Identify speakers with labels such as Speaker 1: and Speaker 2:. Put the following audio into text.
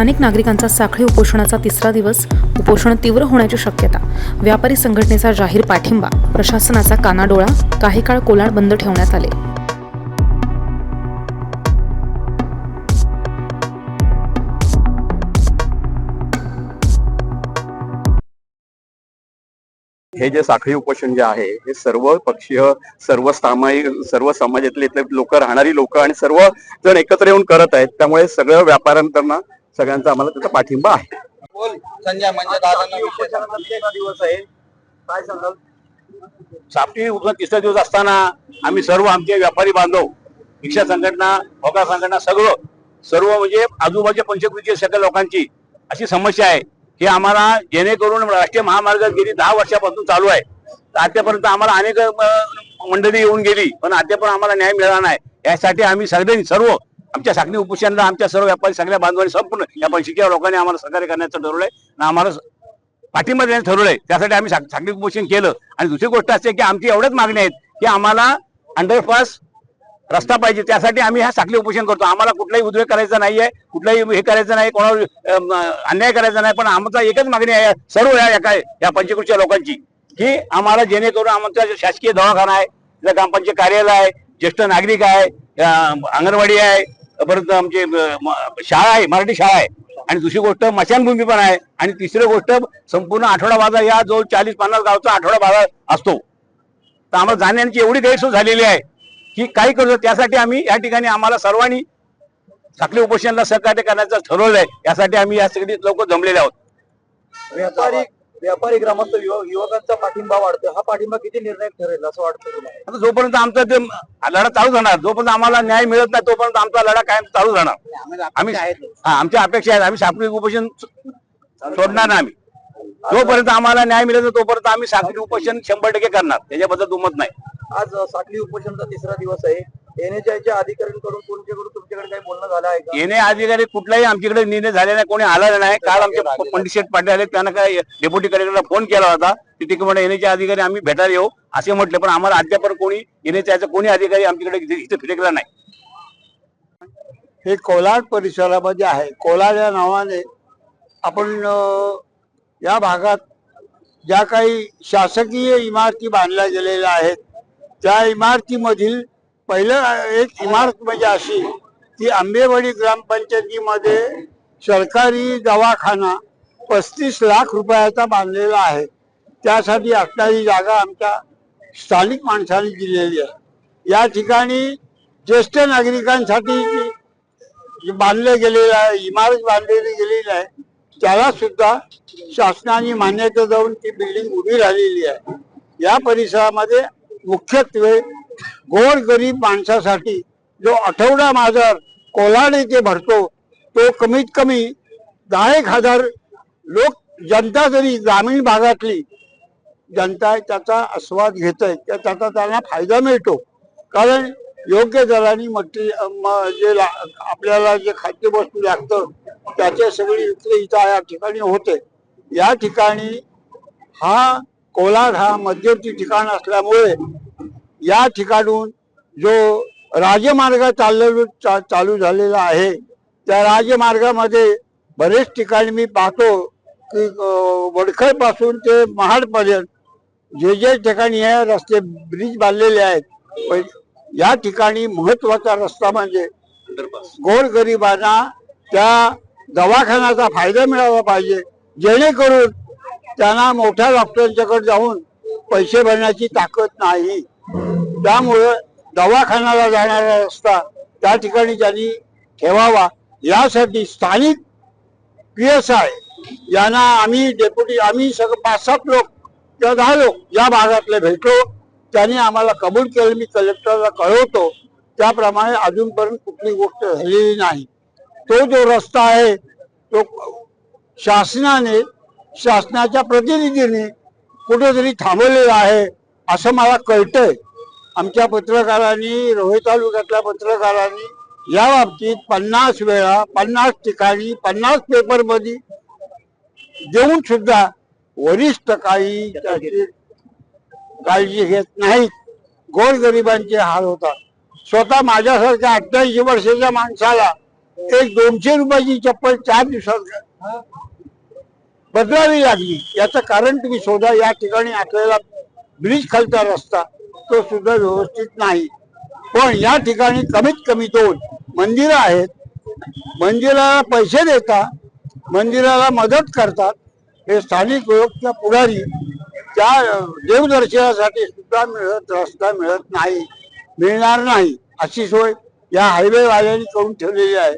Speaker 1: स्थानिक नागरिकांचा साखळी उपोषणाचा तिसरा दिवस उपोषण तीव्र होण्याची शक्यता व्यापारी संघटनेचा जाहीर पाठिंबा प्रशासनाचा कानाडोळा काही काळ कोलाड बंद ठेवण्यात आले.
Speaker 2: हे जे साखळी उपोषण जे आहे हे सर्व पक्षीय सर्व सामायिक सर्व समाजातले इथले लोक राहणारी लोक आणि सर्व जण एकत्र येऊन करत आहेत. त्यामुळे सगळं व्यापाऱ्यांना सगळ्यांचा आम्हाला त्याचा पाठिंबा आहे.
Speaker 3: बोल संजय म्हणजे.
Speaker 2: दिवस आहे. काय सांगाल? सापटी उठून तिसरा दिवस असताना आम्ही सर्व आमचे व्यापारी बांधव रिक्षा संघटना होका संघटना सगळं सर्व म्हणजे आजूबाजूच्या पंचकृतीच्या सगळ्या लोकांची अशी समस्या आहे की आम्हाला जेणेकरून राष्ट्रीय महामार्ग गेली दहा वर्षापासून चालू आहे. तर आतापर्यंत आम्हाला अनेक मंडळी येऊन गेली पण अद्यापर्यंत आम्हाला न्याय मिळाला नाही. यासाठी आम्ही सगळ्यांनी सर्व आमच्या साखणी उपोषणाला आमच्या सर्व व्यापारी सगळ्या बांधवांनी संपूर्ण या पंचकीय लोकांनी आम्हाला सहकार्य करण्याचं ठरवलंय आणि आम्हाला पाठिंबा देण्याचं ठरवलंय. त्यासाठी आम्ही साक- उपोषण केलं. आणि दुसरी गोष्ट असते की आमची एवढ्याच मागणी आहेत की आम्हाला अंडरपास रस्ता पाहिजे. त्यासाठी आम्ही हा साखळी उपोषण करतो. आम्हाला कुठलाही उद्वेग करायचा नाहीये कुठलाही हे करायचं नाही कोणावर अन्याय करायचा नाही पण आमचा एकच मागणी आहे सर्व या काय या पंचकृतीच्या लोकांची की आम्हाला जेणेकरून आमचा जो शासकीय दवाखाना आहे ग्रामपंचायत कार्यालय आहे ज्येष्ठ नागरिक आहे अंगणवाडी आहे परत आमची शाळा आहे मराठी शाळा आहे. आणि दुसरी गोष्ट मशानभूमी पण आहे. आणि तिसरी गोष्ट संपूर्ण आठवडा बाजार या जो चाळीस पन्नास गावचा आठवडा बाजार असतो. तर आम्हाला जाण्याची एवढी गैरसोय झालेली आहे की काही करू त्यासाठी आम्ही या ठिकाणी आम्हाला सर्वांनी साखळी उपोषणाला सहकार्य करण्याचं आहे यासाठी आम्ही या सगळी लोक जमलेले आहोत.
Speaker 3: व्यापारी व्यापारी ग्रामस्थ युवक युवकांचा पाठिंबा वाढतो हा पाठिंबा किती निर्णायक ठरेल असं वाटतं तुम्हाला?
Speaker 2: आता जोपर्यंत आमचा ते लढा चालू राहणार जोपर्यंत आम्हाला न्याय मिळत नाही तोपर्यंत आमचा लढा कायम चालू राहणार आम्ही हा आमच्या अपेक्षा आहेत आम्ही साखळी उपोषण सोडणार नाही आम्ही. जोपर्यंत आम्हाला न्याय मिळत नाही तोपर्यंत आम्ही साखळी उपोषण शंभर टक्के करणार. त्याच्याबद्दल दुमत नाही.
Speaker 3: आज अ, साखळी उपोषणचा तिसरा दिवस आहे. एनएचआयच्या अधिकाऱ्यांकडून कोणत्याकडून तुमच्याकडे काही बोलणं झालं आहे का?
Speaker 2: येणे अधिकारी कुठलाही आमच्याकडे निर्णय झाले नाही कोणी आला नाही. काल आमचे पंडित शेठ पाटील आले त्यांना काय डेप्युटी कलेक्टरला फोन केला होता की तिथे म्हणा येण्याचे अधिकारी आम्ही भेटायला येऊ असे म्हटले. पण आम्हाला अद्याप कोणी येण्याच्या कोणी अधिकारी आमच्याकडे इथे- फिरकला नाही.
Speaker 4: हे कोलाड परिसरामध्ये आहे. कोलाड या नावाने आपण या भागात ज्या काही शासकीय इमारती बांधल्या गेलेल्या आहेत त्या इमारतीमधील पहिलं एक इमारत म्हणजे अशी की आंबेवाडी ग्रामपंचायतीमध्ये सरकारी दवाखाना पस्तीस लाख रुपयाचा बांधलेला आहे. त्यासाठी असणारी जागा आमच्या स्थानिक माणसांनी दिलेली आहे. या ठिकाणी ज्येष्ठ नागरिकांसाठी बांधलं बांधले गेलेलं आहे इमारत बांधलेली गेलेली आहे त्याला सुद्धा शासनाने मान्यता देऊन ती बिल्डिंग उभी राहिलेली आहे. या परिसरामध्ये मुख्यत्वे गोर गरीब माणसासाठी जो आठवडा बाजार कोलाड येथे भरतो तो कमीत कमी दहा एक हजार लोक जनता जरी ग्रामीण भागातली जनता त्याचा आस्वाद घेत आहे त्या- त्याचा त्यांना फायदा मिळतो. कारण योग्य दराने मटेरियल जे ला- आपल्याला जे खाद्यवस्तू लागतं त्याचे सगळी विक्री इथं या ठिकाणी होते. या ठिकाणी हा कोलाड हा मध्यवर्ती ठिकाण असल्यामुळे या ठिकाणून जो राजमार्ग चाललेलो चा- चालू झालेला आहे त्या राजमार्गामध्ये बरेच ठिकाणी मी पाहतो की वडखळपासून ते महाडपर्यंत जे जे ठिकाणी हे रस्ते ब्रिज बांधलेले आहेत पण या ठिकाणी महत्त्वाचा रस्ता म्हणजे गोरगरिबांना त्या दवाखान्याचा फायदा मिळाला पाहिजे जेणेकरून त्यांना मोठ्या डॉक्टरांच्याकडे जाऊन पैसे भरण्याची ताकद नाही. त्यामुळं दवाखान्याला जाणारा रस्ता त्या ठिकाणी त्यांनी ठेवावा. यासाठी स्थानिक पी एस आय यांना आम्ही डेप्युटी आम्ही सगळं पाच सात लोक किंवा दहा लोक या भागातले भेटलो. त्यांनी आम्हाला कबूल केलं. मी कलेक्टरला कळवतो. त्याप्रमाणे अजूनपर्यंत कुठली गोष्ट झालेली नाही. तो जो रस्ता आहे तो शासनाने शासनाच्या प्रतिनिधीने कुठेतरी थांबवलेला आहे असं मला कळतंय. आमच्या पत्रकारांनी रोहित तालुक्यातल्या पत्रकारांनी या बाबतीत पन्नास वेळा पन्नास ठिकाणी पन्नास पेपरमध्ये देऊन सुद्धा वरिष्ठ काही त्याची काळजी घेत नाहीत. गोरगरिबांचे हाल होतात. स्वतः माझ्यासारख्या अठ्ठ्याऐंशी वर्षाच्या माणसाला एक दोनशे रुपयाची चप्पल चार दिवसात बदलावी लागली. याचं कारण तुम्ही शोधा. या ठिकाणी आपल्याला ब्रिज खालचा रस्ता. तो सुद्धा व्यवस्थित नाही. पण या ठिकाणी कमीत कमी दोन मंदिरं आहेत. मंदिराला पैसे देतात. मंदिराला मदत करतात. हे स्थानिक लोक किंवा पुढारी त्या देवदर्शनासाठी सुद्धा मिळत रस्ता मिळत नाही मिळणार नाही अशी सोय या हायवे वाल्यांनी करून ठेवलेली आहे.